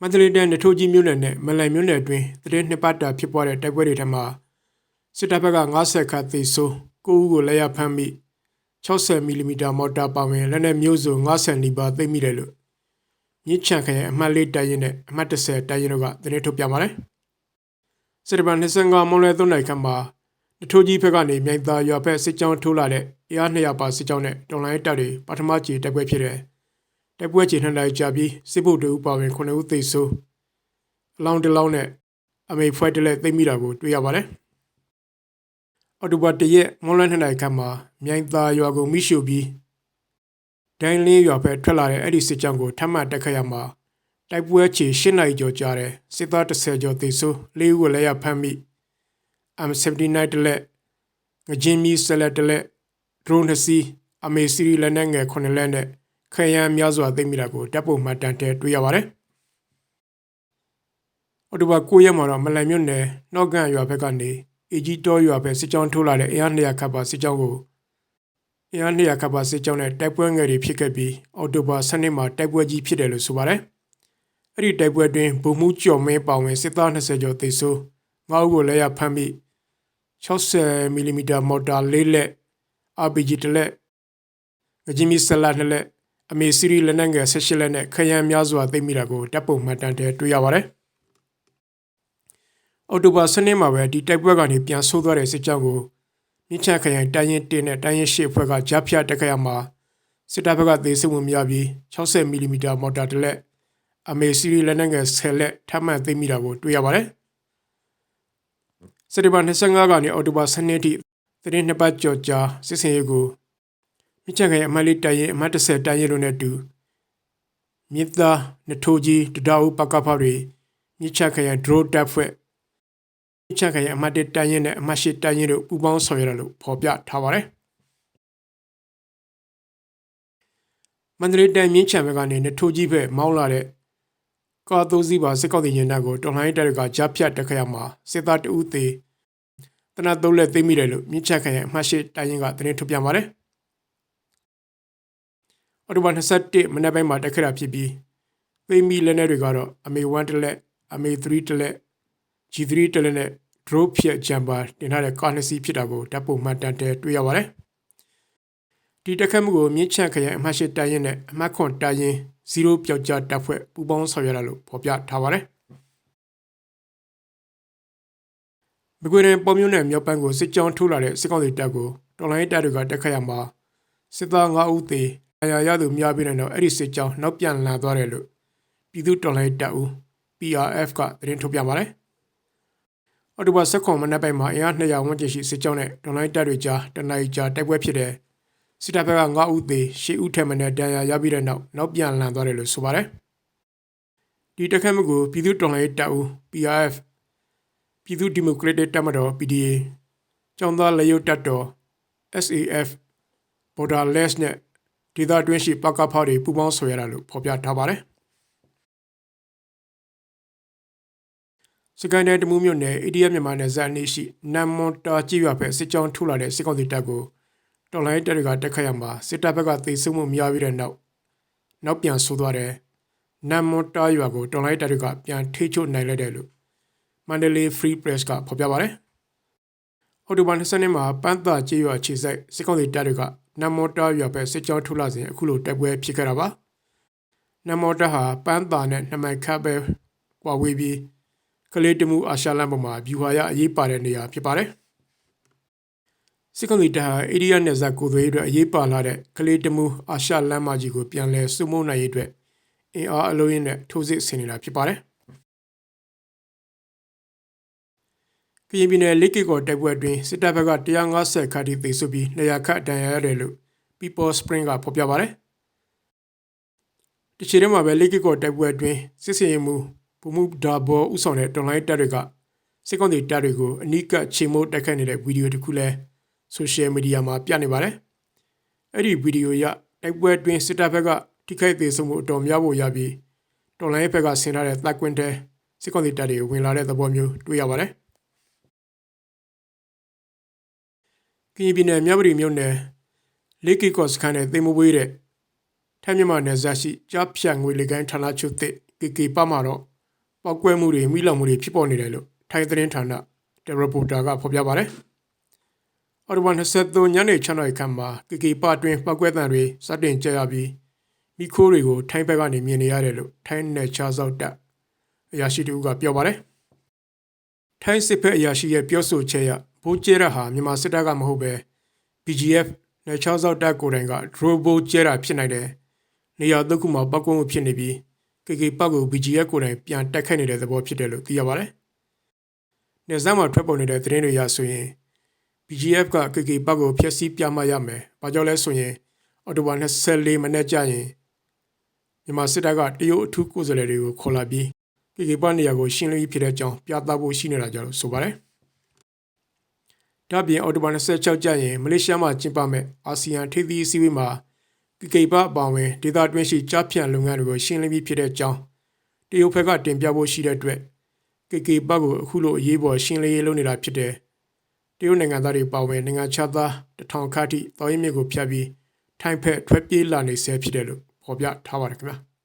မန္တလေးတိုင်းနထိုးကြီးမြို့နယ်နဲ့မလန်မြို့နယ်အတွင်းတရင်နှစ်ပတ်တာဖြစ်ပွားတဲ့တိုက်ပွဲတွေထက်မှာစစ်တပ်ဘက်က90ခါသေဆုံး9ဦးကိုလက်ရဖမ်းမိ60မီလီမီတာမော်တာပါဝင်လက်နက်မျိုးစုံ90နီးပါးသိမ်းမိတယ်လို့မြစ်ချန်ခရိုင်အမှတ်၄တိုင်ရင်နဲ့အမှတ်30တိုင်ရင်တို့ကသတင်းထုတ်ပြန်ပါတယ်စစ်တပ်ဘက်25မွန်လွယ်သွန်းနိုင်ခန့်မှာနထိုးကြီးဘက်ကနေမြိုင်သာရွာဘက်စစ်ကြောင်းထိုးလာတဲ့အား200ပါစစ်ကြောင်းနဲ့တော်လိုင်းတပ်တွေပထမကြီးတိုက်ပွဲဖြစ်တဲ့ တိုက်ပွဲချိန်နှစ်နာရီကြာပြီးစစ်ဗုဒ္ဓဦးပါဝင်9ဦးသေဆုံးအလောင်းတစ်လောင်းနဲ့အမေဖွဲတစ်လက်သိမ်းမိတာကိုတွေ့ရပါတယ်။အော်တိုဘာတရက်မွန်လွန်နှစ်နာရီခန့်မှာမြိုင်သာရွာကိုမိရှုပြီးဒိုင်းလင်းရွာဘက်ထွက်လာတဲ့အဲ့ဒီစစ်ကြောင်းကိုထပ်မံတက်ခတ်ရမှာတိုက်ပွဲချေ၈နာရီကျော်ကြာတဲ့စစ်သား30ကျော်သေဆုံး၄ဦးကိုလည်းရဖမ်းမိ M79 တလက်ငကြင်းမီဆက်လက်တလက် drone နှစ်စီးအမေစီရီလက်နက်ငယ်9လက်နဲ့ ခရမ်းများစွာသိမ်းမိတာကိုတပ်ပုံမှတ်တမ်းထဲတွေ့ရပါတယ်။အော်တိုဘာ9ရက်မှာတော့မလန်မြို့နယ်နှော့ကန်ရွာဘက်ကနေအီဂျီတောရွာဘက်စစ်ကြောင်းထိုးလာတဲ့အင်အား200ခပ်ပါစစ်ကြောင်းကိုအင်အား200ခပ်ပါစစ်ကြောင်းနဲ့တိုက်ပွဲငယ်တွေဖြစ်ခဲ့ပြီးအော်တိုဘာ12မှာတိုက်ပွဲကြီးဖြစ်တယ်လို့ဆိုပါတယ်။အဲ့ဒီတိုက်ပွဲတွင်ဗိုလ်မှူးကျော်မင်းပါဝင်စစ်သား20ကျော်သေဆုံးငါးဦးကိုလည်းရဖမ်းပြီး60မီလီမီတာမော်တာ၄လက် RPG တစ်လက်ငကြင်းမီဆလတ်နှစ်လက် အမေစီရီလက်နက်ငယ်၁၈လက်နဲ့ခရမ်းများစွာသိမ်းမိတာကိုတပ်ပုံမှတ်တမ်းထဲတွေ့ရပါတယ်။အော်တိုဘာစနေမှာပဲဒီတိုက်ပွဲကနေပြန်ဆိုးသွားတဲ့စစ်ကြောင်းကိုမြစ်ချခရိုင်တိုင်းရင်တင်းနဲ့တိုင်းရင်ရှေ့ဖွဲ့ကကြားဖြတ်တက်ခရမှာစစ်တပ်ဘက်ကသေဆုံးမှုများပြီး60မီလီမီတာမော်တာတစ်လက်အမေစီရီလက်နက်ငယ်10လက်ထပ်မံသိမ်းမိတာကိုတွေ့ရပါတယ်။စက်တင်ဘာ25ကနေအော်တိုဘာ12ထိသတင်းနှစ်ပတ်ကြော်ကြာစစ်စင်ရေးကို မြစ်ချခိုင်အမတ်လေးတိုင်ရင်အမတ်30တိုင်ရင်လို့နဲ့တူမြစ်သားနထိုးကြီးတဒါဦးပကဖတွေမြစ်ချခိုင်ဒရိုတပ်ဖွဲ့မြစ်ချခိုင်အမတ်1တိုင်ရင်နဲ့အမတ်8တိုင်ရင်တို့ပူးပေါင်းဆောင်ရွက်ရလို့ဖော်ပြထားပါတယ်မန္တလေးတိုင်းမြင်းချံဘက်ကနေနထိုးကြီးဘက်မောင်းလာတဲ့ကာသုံးစီးပါစစ်ကောက်တင်ရင်တပ်ကိုတော်လှန်ရေးတပ်တွေကကြားဖြတ်တက်ခရမှာစစ်သားတဦးသေးတနတ်သုံးလက်သိမ်းမိတယ်လို့မြစ်ချခိုင်အမတ်8တိုင်ရင်ကသတင်းထုတ်ပြန်ပါတယ် အော်တိုဘာ21မနေ့ပိုင်းမှာတက်ခဲ့တာဖြစ်ပြီးသိမ်းပြီးလက်နက်တွေကတော့အမေ1တလက်အမေ3တလက် G3 တလက်နဲ့ drop ဖြတ်ဂျမ်ပါတင်ထားတဲ့ကားနှစ်စီးဖြစ်တာကိုဓာတ်ပုံမှတ်တမ်းတဲတွေ့ရပါတယ်ဒီတက်ခတ်မှုကိုမြင့်ချန့်ခရိုင်အမှတ်၈တိုင်ရင်နဲ့အမှတ်ခွန်တိုင်ရင်0ပျောက်ကြားတပ်ဖွဲ့ပူးပေါင်းဆောင်ရွက်ရလို့ဖော်ပြထားပါတယ်မကွေရင်ပေါ်မျိုးနဲ့မြောက်ပိုင်းကိုစစ်ကြောင်းထိုးလာတဲ့စစ်ကောင်စီတပ်ကိုတော်လိုင်းတပ်တွေကတက်ခတ်ရမှာစစ်သား9ဦးသေ အရာရသူများပြီးတော့အဲ့ဒီစစ်ကြောင်းနောက်ပြန်လာသွားတယ်လို့ပြည်သူတော်လှန်ရေးတပ်ဦး PRF ကသတင်းထုတ်ပြန်ပါတယ်။အော်တိုဘာ16မနက်ပိုင်းမှာအင်အား200ဝန်းကျင်ရှိစစ်ကြောင်းနဲ့တော်လှန်ရေးတပ်တွေကြားတနအီကြားတိုက်ပွဲဖြစ်တဲ့စစ်တပ်ဘက်က9ဦးသေ10ဦးထက်မနည်းဒဏ်ရာရပြီးတဲ့နောက်နောက်ပြန်လန်သွားတယ်လို့ဆိုပါတယ်။ဒီတက်ခတ်မှုကိုပြည်သူတော်လှန်ရေးတပ်ဦး PRF ပြည်သူ့ဒီမိုကရက်တစ်တပ်မတော် PDA ကျောင်းသားလေယုတ်တပ်တော် SAF borderless နဲ့ ဒေသတွင်းရှိပကဖတွေပူးပေါင်းဆောင်ရွက်ရလို့ဖော်ပြထားပါတယ်။စကိုင်းတိုင်းတမူးမြို့နယ် ADF မြန်မာနယ်စပ်နေရှိနမ်မွန်တာကြီးရွာဘက်စစ်ကြောင်းထုတ်လာတဲ့စစ်ကောင်စီတပ်ကိုတော်လိုင်းတပ်တွေကတက်ခတ်ရမှာစစ်တပ်ဘက်ကသေဆုံးမှုများပြီးတဲ့နောက်နောက်ပြန်ဆိုးသွားတယ်။နမ်မွန်တာရွာကိုတော်လိုင်းတပ်တွေကပြန်ထိချုပ်နိုင်လိုက်တယ်လို့မန္တလေး Free Press ကဖော်ပြပါတယ်။အော်တိုဘာ20မှာပန်းသာကြီးရွာခြေစိုက်စစ်ကောင်စီတပ်တွေက နမ်မော်တာရွာဘက်စစ်ကြောင်းထုတ်လာစဉ်အခုလိုတိုက်ပွဲဖြစ်ခဲ့တာပါနမ်မော်တာဟာပန်းသာနဲ့နှမိုင်ခတ်ပဲကွာဝေးပြီးကလေးတမှုအာရှလန်ပေါ်မှာဗျူဟာရအရေးပါတဲ့နေရာဖြစ်ပါတယ်စစ်ကောင်စီတပ်ဟာအိန္ဒိယနယ်စပ်ကိုသွေးအတွက်အရေးပါလာတဲ့ကလေးတမှုအာရှလန်မကြီးကိုပြန်လည်စုမုံနိုင်ရေးအတွက်အင်အားအလုံးရင်းနဲ့ထိုးစစ်ဆင်နေတာဖြစ်ပါတယ် ကရင်ပြည်နယ်လိကိကောတိုက်ပွဲအတွင်းစစ်တပ်ဘက်က150ခါထိသေဆုပြီး200ခတ်တန်ရရတယ်လို့ People Spring ကဖော်ပြပါတယ်။တချီထဲမှာပဲလိကိကောတိုက်ပွဲအတွင်းစစ်စင်မှုပုံမှုဒါဘောဥဆောင်တဲ့တွန်လိုင်းတပ်တွေကစစ်ကောင်စီတပ်တွေကိုအနိကချေမိုးတိုက်ခိုက်နေတဲ့ဗီဒီယိုတစ်ခုလဲဆိုရှယ်မီဒီယာမှာပြနေပါတယ်။အဲ့ဒီဗီဒီယိုရတိုက်ပွဲအတွင်းစစ်တပ်ဘက်ကထိခိုက်သေးဆုံးမှုအတော်များဖို့ရပြီးတွန်လိုင်းဘက်ကဆင်ထားတဲ့တပ်ကွင်းတဲစစ်ကောင်စီတပ်တွေဝင်လာတဲ့သဘောမျိုးတွေ့ရပါတယ်။ ကရင်ပြည်နယ်မြဝတီမြို့နယ်လေးကီကော့စခန်းနဲ့သိမ်မဝေးတဲ့ထိုင်းမြန်မာနယ်စပ်ရှိကြားဖြတ်ငွေလေကိုင်းဌာနချုပ်သစ် KK ပမှာတော့ပောက်ကွဲမှုတွေမိလောင်မှုတွေဖြစ်ပေါ်နေတယ်လို့ထိုင်းသတင်းဌာနတဲ့ရီပိုတာကဖော်ပြပါတယ်။အော်တိုဘန်23ညနေ6နာရီခန့်မှာ KK ပအတွင်းပောက်ကွဲတံတွေစတင်ကြရပြီးမိခိုးတွေကိုထိုင်းဘက်ကနေမြင်နေရတယ်လို့ထိုင်းနယ်ခြားစောက်တပ်အရာရှိတူကပြောပါတယ်။ထိုင်းစစ်ဖက်အရာရှိရဲ့ပြောဆိုချက်အရ ဘိုးကျဲရဟာမြန်မာစစ်တပ်ကမဟုတ်ပဲ BGF နယ်ခြားစောက်တပ်ကိုယ်တိုင်က drone ဘိုးကျဲတာဖြစ်နိုင်တယ်။နေရာတစ်ခုမှာပောက်ကွဲမှုဖြစ်နေပြီး KK ပတ်ကို BGF ကိုယ်တိုင်ပြန်တက်ခိုက်နေတဲ့သဘောဖြစ်တယ်လို့သိရပါတယ်။နေဇာမှာထွက်ပေါ်နေတဲ့သတင်းတွေအရဆိုရင် BGF က KK ပတ်ကိုဖျက်ဆီးပြမရမယ်။ဘာကြောင့်လဲဆိုရင်အော်တိုဘာ24မိနစ်ကြာရင်မြန်မာစစ်တပ်ကတရုတ်အထူးကိုယ်စားလှယ်တွေကိုခေါ်လာပြီး KK ပတ်နေရာကိုရှင်းလင်းဖြစ်တဲ့အကြောင်းပြသဖို့ရှိနေတာကြောင့်ဆိုပါတယ်။ ဒါ့ပြင်အော်တိုဘာ26ကြာရင်မလေးရှားမှာကျင်းပမဲ့အာဆီယံထိပ်သီးအစည်းအဝေးမှာ KK ပတ်အပါအဝင်ဒေသတွင်းရှိကြားဖြန့်လုပ်ငန်းတွေကိုရှင်းလင်းပြီးဖြစ်တဲ့အကြောင်းတရုတ်ဘက်ကတင်ပြဖို့ရှိတဲ့အတွက် KK ဘက်ကိုအခုလိုအရေးပေါ်ရှင်းလင်းရေးလုပ်နေတာဖြစ်တယ်။တရုတ်နိုင်ငံသားတွေပါဝင်နိုင်ငံခြားသားတထောင်ခန့်ထိတောင်းရင်မြစ်ကိုဖျက်ပြီးထိုင်းဖက်ထွက်ပြေးလာနေဆဲဖြစ်တယ်လို့ဖော်ပြထားပါတယ်ခင်ဗျာ။